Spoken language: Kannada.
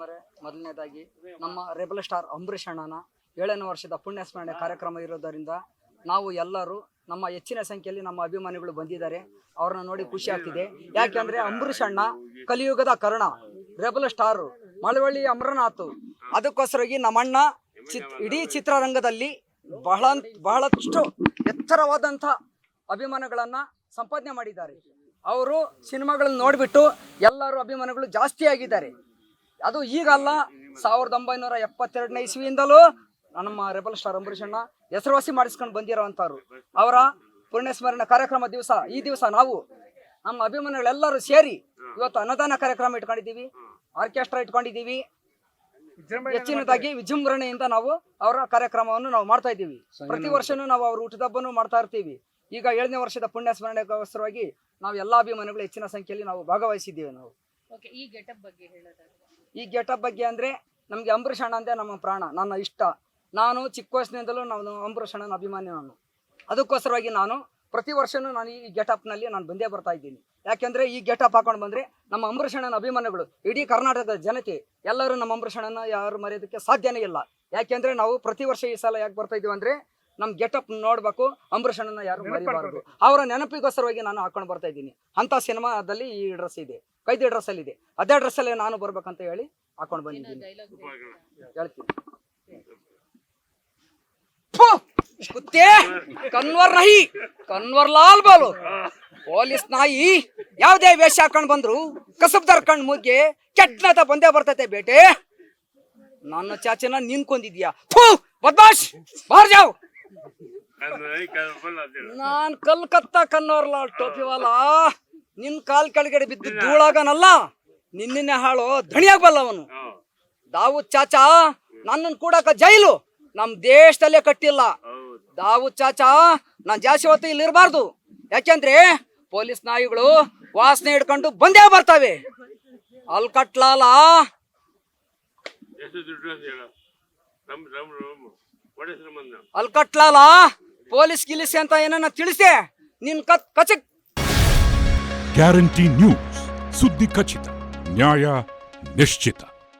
ಮೇಡಮ್ ಮೊದಲನೇದಾಗಿ ನಮ್ಮ ರೆಬಲ್ ಸ್ಟಾರ್ ಅಂಬರೀಷ್ ಅಣ್ಣನ ಏಳನೇ ವರ್ಷದ ಪುಣ್ಯ ಸ್ಮರಣೆ ಕಾರ್ಯಕ್ರಮ ಇರೋದರಿಂದ ನಾವು ಎಲ್ಲರೂ ನಮ್ಮ ಹೆಚ್ಚಿನ ಸಂಖ್ಯೆಯಲ್ಲಿ ನಮ್ಮ ಅಭಿಮಾನಿಗಳು ಬಂದಿದ್ದಾರೆ. ಅವ್ರನ್ನ ನೋಡಿ ಖುಷಿ ಆಗ್ತಿದೆ. ಯಾಕೆಂದ್ರೆ ಅಂಬರೀಷ್ ಅಣ್ಣ ಕಲಿಯುಗದ ಕರ್ಣ, ರೆಬಲ್ ಸ್ಟಾರ್ ಮಳವಳ್ಳಿ ಅಮರನಾಥ್. ಅದಕ್ಕೋಸ್ಕರವಾಗಿ ನಮ್ಮಣ್ಣ ಚಿತ್, ಇಡೀ ಚಿತ್ರರಂಗದಲ್ಲಿ ಬಹಳ, ಬಹಳಷ್ಟು ಎತ್ತರವಾದಂಥ ಅಭಿಮಾನಗಳನ್ನ ಸಂಪಾದನೆ ಮಾಡಿದ್ದಾರೆ. ಅವರು ಸಿನಿಮಾಗಳನ್ನ ನೋಡಿಬಿಟ್ಟು ಎಲ್ಲರೂ ಅಭಿಮಾನಿಗಳು ಜಾಸ್ತಿ ಆಗಿದ್ದಾರೆ. ಅದು ಈಗ ಅಲ್ಲ ಸಾವಿರದ ಒಂಬೈನೂರ ಎಪ್ಪತ್ತೆರಡನೇ ಇಸ್ವಿಯಿಂದಲೂ ನಮ್ಮ ರೆಬಲ್ ಸ್ಟಾರ್ ಅಂಬರೀಷ್ ಅಣ್ಣ ಹೆಸರುವಾಸಿ ಮಾಡಿಸ್ಕೊಂಡು ಬಂದಿರೋವಂಥವ್ರು ಅವರ ಪುಣ್ಯಸ್ಮರಣೆ ಕಾರ್ಯಕ್ರಮ ದಿವಸ ಈ ದಿವಸ ನಾವು ನಮ್ಮ ಅಭಿಮಾನಿಗಳೆಲ್ಲರೂ ಸೇರಿ ಇವತ್ತು ಅನ್ನದಾನ ಕಾರ್ಯಕ್ರಮ ಇಟ್ಕೊಂಡಿದ್ದೀವಿ. ಆರ್ಕೆಸ್ಟ್ರಾ ಇಟ್ಕೊಂಡಿದ್ದೀವಿ. ಹೆಚ್ಚಿನದಾಗಿ ವಿಜೃಂಭಣೆಯಿಂದ ನಾವು ಅವರ ಕಾರ್ಯಕ್ರಮವನ್ನು ನಾವು ಮಾಡ್ತಾ ಇದ್ದೀವಿ. ಪ್ರತಿ ವರ್ಷನೂ ನಾವು ಅವ್ರ ಹಬ್ಬನೂ ಮಾಡ್ತಾ ಇರ್ತೀವಿ. ಈಗ ಏಳನೇ ವರ್ಷದ ಪುಣ್ಯ ಸ್ಮರಣೆಗೋಸ್ಕರವಾಗಿ ನಾವು ಎಲ್ಲಾ ಅಭಿಮಾನಿಗಳು ಹೆಚ್ಚಿನ ಸಂಖ್ಯೆಯಲ್ಲಿ ನಾವು ಭಾಗವಹಿಸಿದ್ದೇವೆ ನಾವು. ಓಕೆ ಈ ಗೆಟಪ್ ಬಗ್ಗೆ ಹೇಳೋದಾದ್ರೆ. ಈ ಗೆಟಪ್ ಬಗ್ಗೆ ಅಂದರೆ ನಮಗೆ ಅಂಬರೀಷ್ ಅಂದ್ರೆ ನಮ್ಮ ಪ್ರಾಣ, ನನ್ನ ಇಷ್ಟ. ನಾನು ಚಿಕ್ಕ ವಯಸ್ಸಿನಿಂದಲೂ ನಾನು ಅಂಬರೀಷ್ ಅಭಿಮಾನಿ ನಾನು. ಅದಕ್ಕೋಸ್ಕರವಾಗಿ ನಾನು ಪ್ರತಿ ವರ್ಷನೂ ನಾನು ಈ ಗೆಟಪ್ನಲ್ಲಿ ನಾನು ಬಂದೇ ಬರ್ತಾ ಇದ್ದೀನಿ. ಯಾಕೆಂದ್ರೆ ಈ ಗೆಟಪ್ ಹಾಕೊಂಡು ಬಂದರೆ ನಮ್ಮ ಅಂಬರೀಷ್ ಅಭಿಮಾನಿಗಳು, ಇಡೀ ಕರ್ನಾಟಕದ ಜನತೆ, ಎಲ್ಲರೂ ನಮ್ಮ ಅಂಬರೀಷ್ ಯಾರು ಮರೆಯೋದಕ್ಕೆ ಸಾಧ್ಯನೇ ಇಲ್ಲ. ಯಾಕೆಂದರೆ ನಾವು ಪ್ರತಿ ವರ್ಷ ಈ ಸಲ ಯಾಕೆ ಬರ್ತಾ ಇದೀವಿ ಅಂದ್ರೆ ನಮ್ ಗೆಟಪ್ ನೋಡ್ಬೇಕು ಅಂಬರೀಷ್ ಅಣ್ಣನ ಯಾರು ಮರಿಬಾರದು. ಅವರ ನೆನಪಿಗೋಸ್ಕರವಾಗಿ ನಾನು ಹಾಕೊಂಡು ಬರ್ತಾ ಇದ್ದೀನಿ. ಅಂತ ಸಿನಿಮಾದಲ್ಲಿ ಈ ಡ್ರೆಸ್ ಇದೆ. ಕೈದಿ ಡ್ರೆಸ್ ಅಲ್ಲಿ ಇದೆ. ಅದೇ ಡ್ರೆಸ್ ಅಲ್ಲಿ ನಾನು ಬರ್ಬೇಕಂತ ಹೇಳಿ ಹಾಕೊಂಡು ಬಂದಿದ್ದೀನಿ. ಹೇಳ್ತೀನಿ. ಕುತ್ತೆ ಕನ್ವರ್ ನಹಿ! ಕನ್ವರ್ ಲಾಲ್ ಬಾಲು! ಪೊಲೀಸ್ ನಾಯಿ! ಯಾವ್ದೇ ವೇಷ ಹಾಕೊಂಡ್ ಬಂದ್ರು ಕಸಬ್ದಾರ್ ಕಣ್ ಮುಗ್ಗೆ ಕೆಟ್ಟನತ ಬಂದೇ ಬರ್ತೈತೆ ಬೇಟೆ. ನನ್ನ ಚಾಚನ ನಿಂತ್ಕೊಂಡಿದ್ಯಾ. ಬದ್ಮಾಶ್! ಬಾರ್ ಜಾವ್ ನಾನ್ ಕಲ್ಕತ್ತಾ ಕನ್ನೋರ್ ಲಾಲ್ ಟೋಪಿವಾಲ ನಿನ್ ಕಾಲ್ ಕೆಳಗಡೆ ಬಿದ್ದು ಧೂಳಾಗನಲ್ಲ? ನಿನ್ನೆ ಹಾಳು ಧಣಿಯಾಗಬಲ್ಲ ಅವನು. ದಾವು ಚಾಚಾ ನನ್ನನ್ನು ಕೂಡಕ ಜೈಲು. ನಮ್ ದೇಶದಲ್ಲೇ ಕಟ್ಟಿಲ್ಲ. ದಾವು ಚಾಚಾ ನಾನ್ ಜಾಸ್ತಿ ಹೊತ್ತು ಇಲ್ಲಿ ಇರಬಾರ್ದು. ಯಾಕೆಂದ್ರೆ ಪೊಲೀಸ್ ನಾಯಿಗಳು ವಾಸನೆ ಹಿಡ್ಕೊಂಡು ಬಂದೇ ಬರ್ತವೆ. ಅಲ್ಲಿ ಕಟ್ಲಾಲ ಅಲ್ಲಿ ಕಟ್ಲಲ್ಲ ಪೊಲೀಸ್ ಗಿಲಿಸಿ ಅಂತ ಏನನ್ನ ತಿಳಿಸಿ ನಿನ್ ಕತ್ ಕಚಕ್. ಗ್ಯಾರಂಟಿ ನ್ಯೂಸ್ ಸುದ್ದಿ ಖಚಿತ ನ್ಯಾಯ ನಿಶ್ಚಿತ.